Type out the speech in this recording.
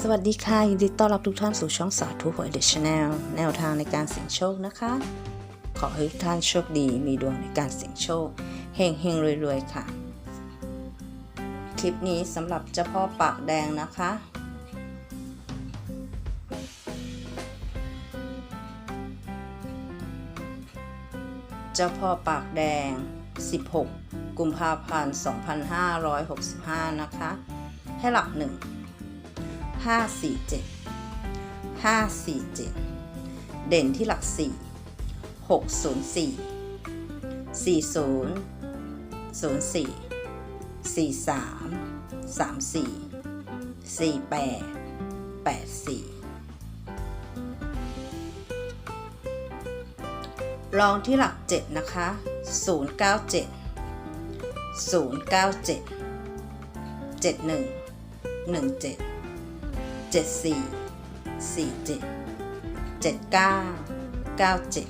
สวัสดีค่ะ ยินดีต้อนรับทุกท่านสู่ช่องสาธุหวยเดชแนลแนวทางในการเสี่ยงโชคนะคะ ขอให้ทุกท่านโชคดีมีดวงในการเสี่ยงโชคเฮงเฮงรวยๆค่ะ คลิปนี้สำหรับเจ้าพ่อปากแดงนะคะ เจ้าพ่อปากแดง 16 กุมภาพันธ์ 2565 นะคะ ให้หลักหนึ่ง 547 547 เด่นที่หลัก 4 604 40 04 43 34 48 84 ลองที่หลัก 7 นะคะ 097 097 71 17 เจ็ดสี่สี่เจ็ดเจ็ดเก้าเก้าเจ็ด